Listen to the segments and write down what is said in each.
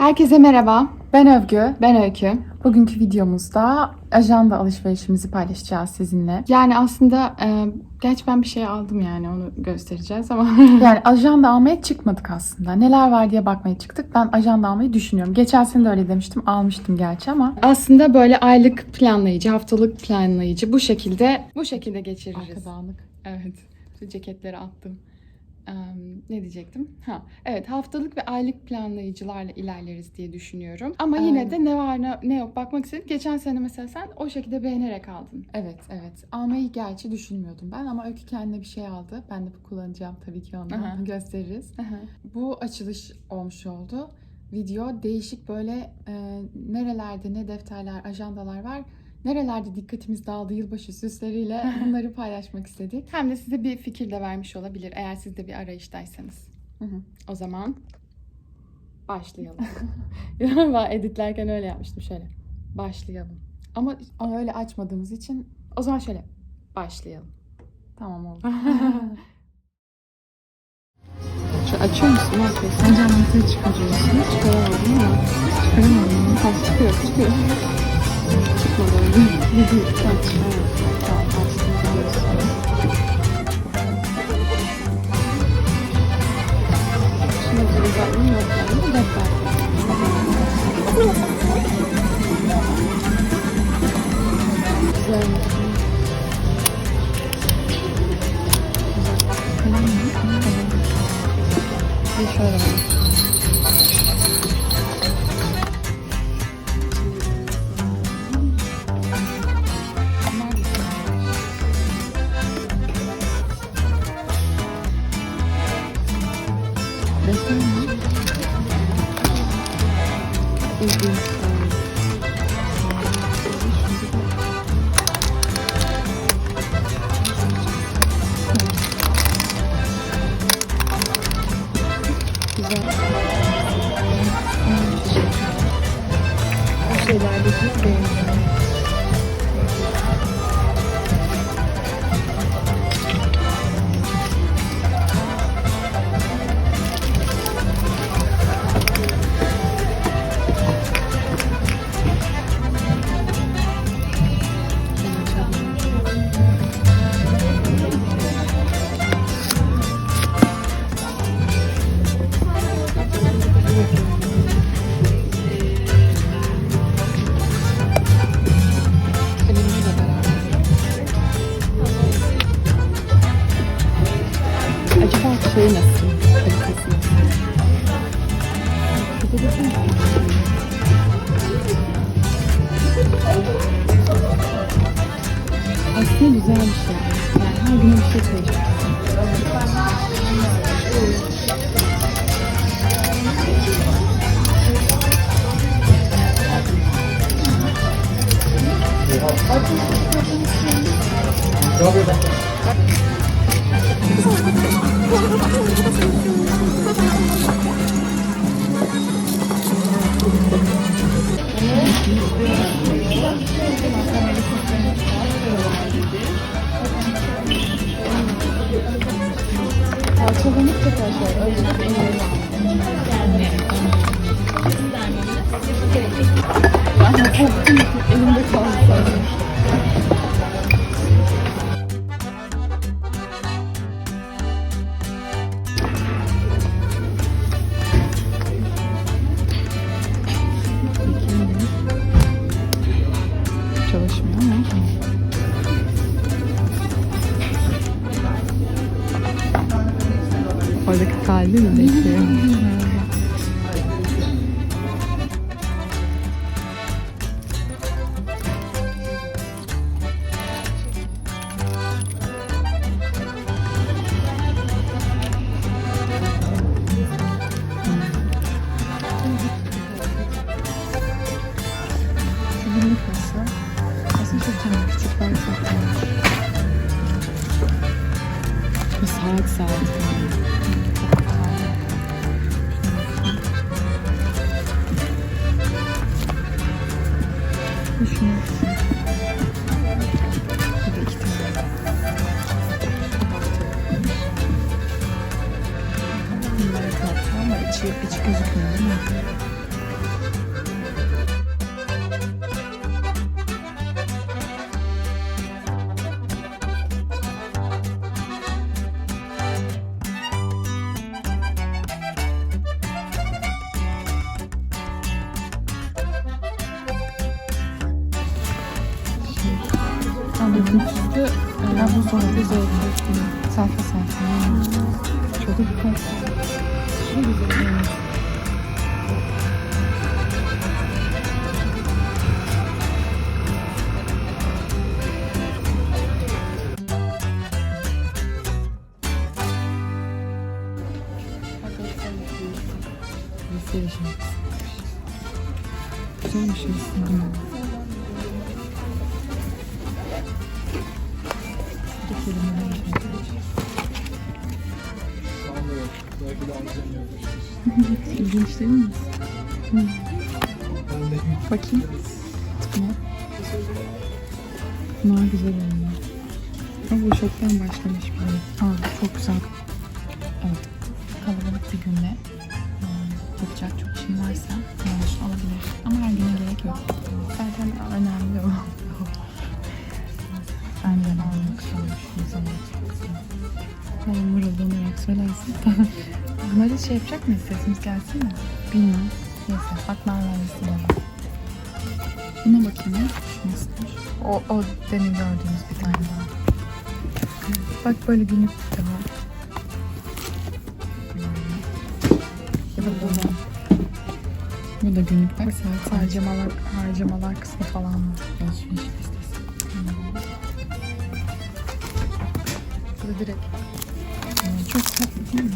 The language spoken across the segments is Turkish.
Herkese merhaba. Ben Övgü. Ben Öykü. Bugünkü videomuzda ajanda alışverişimizi paylaşacağız sizinle. Yani aslında e, gerçi ben bir şey aldım yani onu göstereceğiz ama. yani ajanda almaya çıkmadık aslında. Neler var diye bakmaya çıktık. Ben ajanda almayı düşünüyorum. Geçen sene de öyle demiştim. Almıştım gerçi ama. Aslında böyle aylık planlayıcı, haftalık planlayıcı bu şekilde bu şekilde geçiririz. Arka dağınık. Evet. Şu ceketleri attım. Ne diyecektim? Ha, evet haftalık ve aylık planlayıcılarla ilerleriz diye düşünüyorum. Ama yine de ne var ne, ne yok bakmak istedim. Geçen sene mesela sen o şekilde beğenerek aldın. Evet evet. Almayı gerçi düşünmüyordum ben ama Öykü kendine bir şey aldı. Ben de kullanacağım tabii ki onu. Aha. Gösteririz. Bu açılış olmuş oldu. Video değişik böyle e, nerelerde ne defterler, ajandalar var. Nerelerde dikkatimiz dağıldı yılbaşı süsleriyle bunları paylaşmak istedik. Hem de size bir fikir de vermiş olabilir eğer siz de bir arayıştaysanız. O zaman başlayalım. ben editlerken öyle yapmıştım şöyle. Başlayalım. Ama, öyle açmadığımız için o zaman şöyle başlayalım. Tamam oldu. Şu açıyor musun? Ne yapıyorsun? Bence anahtarı çıkarıyorsun. Çıkaramadım ama. Çıkaramadım. Ha, çıkıyor, çıkıyor. Çıkmadı öyle. Şeylerdeki beğendim. schöne elimde kaldı sadece. Çalışmıyor ama. Oradaki kalbi mi bekliyor? Bunları kapatacağım ama içi, içi gözükmüyor değil mi? Üçüncüsü bu zor. Bu zor. Sayfa sayfa. Çok güzel. Çok güzel. Güzel bir şey istedim. İlginç değil mi? Bakayım. Tipine. Bunlar güzel oynuyor. Ama bu çoktan başlamış bile. Aa, çok güzel. Evet. Kalabalık bir günde ıı, yapacak çok işin varsa yanlış olabilir. Ama her güne gerek yok. Zaten önemli Ben mırıldanarak söylersin. Bunları şey yapacak mıyız? Sesimiz gelsin mi? Bilmem. Neyse. Bak ben vermesin bana. Buna bakayım ya. Şu? O, o demin gördüğümüz bir tane daha. Bak böyle günlük de var. Ya da bu da. Bu da günlük bak saat harcamalar, harcamalar kısmı falan var. Alışveriş listesi. Bu da direkt. Çok tatlı değil mi?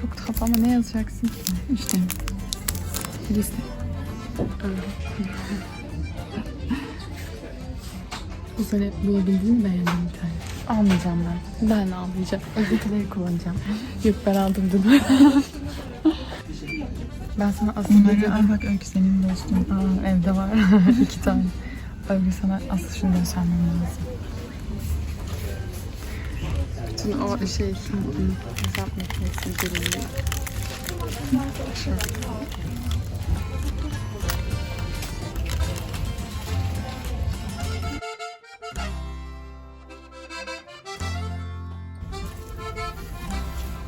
Çok tatlı ama ne yazacaksın? İşte liste. Bu sene bulabildiğini beğendim bir tane. Almayacağım ben. Ben almayacağım. Ötekileri kullanacağım. Yok ben aldım dedim. ben sana aslında dedim. Ay bak Öykü senin dostun. Aa, evde var. İki tane. Öykü sana asıl şunu göstermem lazım. Bütün o şey hesap makinesi görünüyor.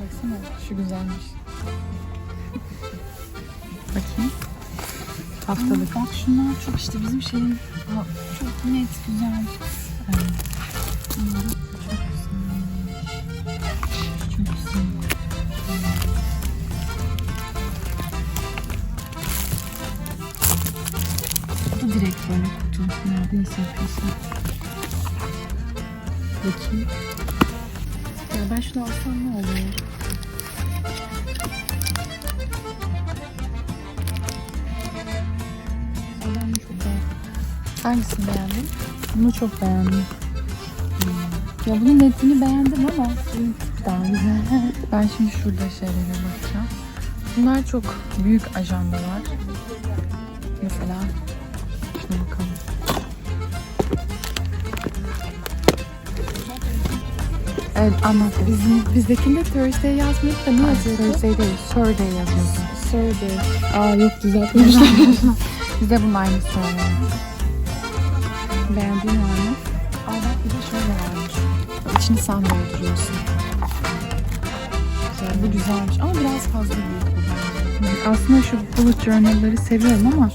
Baksana şu güzelmiş. Bakayım. Haftalık. bak şunlar çok işte bizim şeyin çok net güzel. Evet. Kutu. Ne, nasıl yapıyorsun? Bakayım. Ya ben şunu alsam ne beğendim. Hangisini beğendin? Bunu çok beğendim. Hmm. Ya bunun netini beğendim ama daha güzel. ben şimdi şurada şeylere bakacağım. Bunlar çok büyük ajandalar. Mesela şuna bakalım. Evet anlat. Bizim, bizdekinde Thursday yazmıyorduk da ne yazıyordu? Thursday değil, Thursday yazıyordu. Thursday. Aa yok düzeltmişler. Bize bunun aynısı var. Beğendiğin var mı? Aa bak bir de şöyle varmış. İçini sen dolduruyorsun. Güzel. Bu güzelmiş ama biraz fazla büyük bu bence. Aslında şu bullet journal'ları seviyorum ama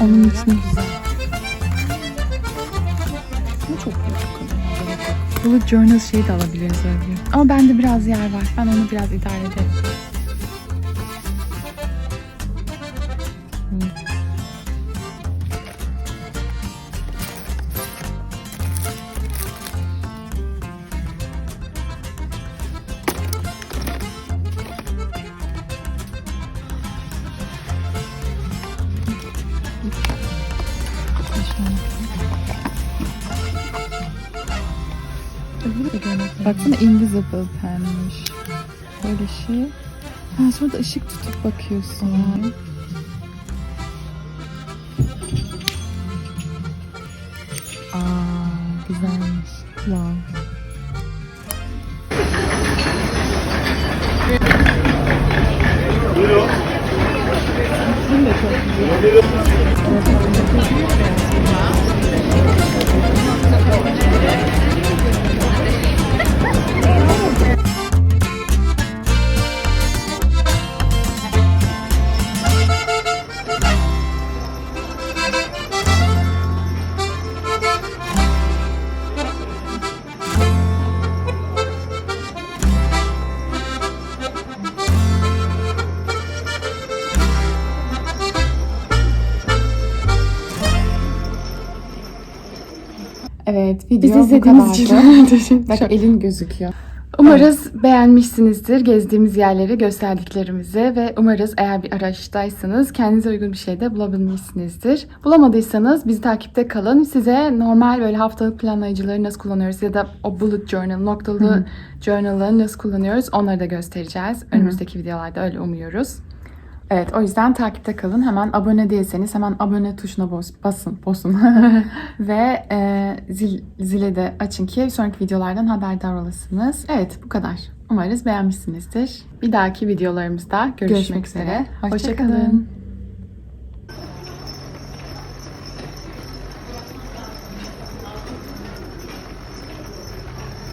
onun için güzel. Bullet journal şeyi de alabiliriz öyle. Ama bende biraz yer var. Ben onu biraz idare ederim. Hmm. Baksana invisible penmiş. Böyle şey. Ha, sonra da ışık tutup bakıyorsun. Aa, Evet video Bizi bu izlediğiniz kadardı. için teşekkür Bak elin gözüküyor. Umarız beğenmişsinizdir gezdiğimiz yerleri, gösterdiklerimizi ve umarız eğer bir araçtaysanız kendinize uygun bir şey de bulabilmişsinizdir. Bulamadıysanız bizi takipte kalın. Size normal böyle haftalık planlayıcıları nasıl kullanıyoruz ya da o bullet journal, noktalı journal'ları nasıl kullanıyoruz onları da göstereceğiz. Önümüzdeki videolarda öyle umuyoruz. Evet o yüzden takipte kalın. Hemen abone değilseniz hemen abone tuşuna bas, basın, basın. Ve e, zil, zile de açın ki sonraki videolardan haberdar olasınız. Evet bu kadar. Umarız beğenmişsinizdir. Bir dahaki videolarımızda görüşmek, Görüşmek üzere. üzere. Hoşçakalın. Hoşça kalın.